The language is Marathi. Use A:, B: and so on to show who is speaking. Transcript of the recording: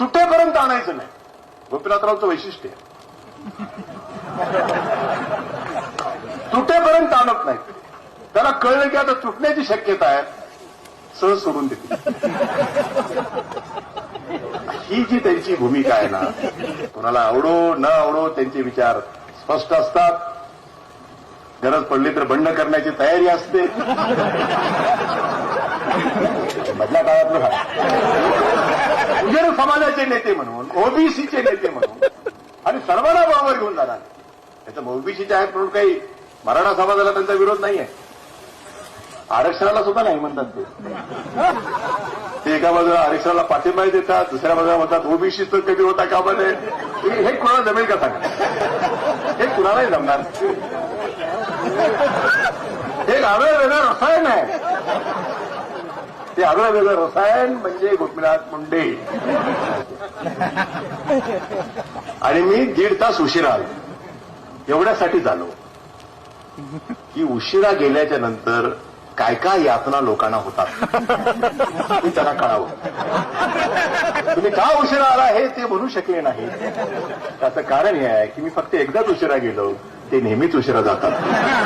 A: तुटेपर्यंत आणायचं नाही. गोपीनाथरावचं वैशिष्ट्य तुटेपर्यंत आणत नाही. त्याला कळलं की आता तुटण्याची शक्यता आहे. सहज सोडून देते ही जी त्यांची भूमिका आहे ना कोणाला आवडो न आवडो त्यांचे विचार स्पष्ट असतात. गरज पडली तर बंड करण्याची तयारी असते. मधल्या काळातलं हा. समाजाचे नेते म्हणून ओबीसीचे नेते म्हणून आणि सर्वांना बरोबर घेऊन जाणार त्याचं ओबीसीचे आहेत म्हणून काही मराठा समाजाला त्यांचा विरोध नाही आहे आरक्षणाला सुद्धा नाही म्हणतात ते. एका बाजूला आरक्षणाला पाठिंबा देतात दुसऱ्या बाजूला म्हणतात ओबीसी तर कधी होता का बने हे कुणाला जमेल का सांगा? हे कुणालाही जमणार हे गाणं वेगळं रसायन आहे. ते आगळं वेगळं रसायन म्हणजे गोपीनाथ मुंडे. आणि मी दीड तास उशिरा आलो. एवढ्यासाठी झालो. की उशिरा गेल्याच्यानंतर काय काय यातना लोकांना होतात हे त्यांना कळावं. तुम्ही का उशिरा आला हे ते म्हणू शकले नाही त्याचं कारण हे आहे की मी फक्त एकदाच उशिरा गेलो ते नेहमीच उशिरा जातात.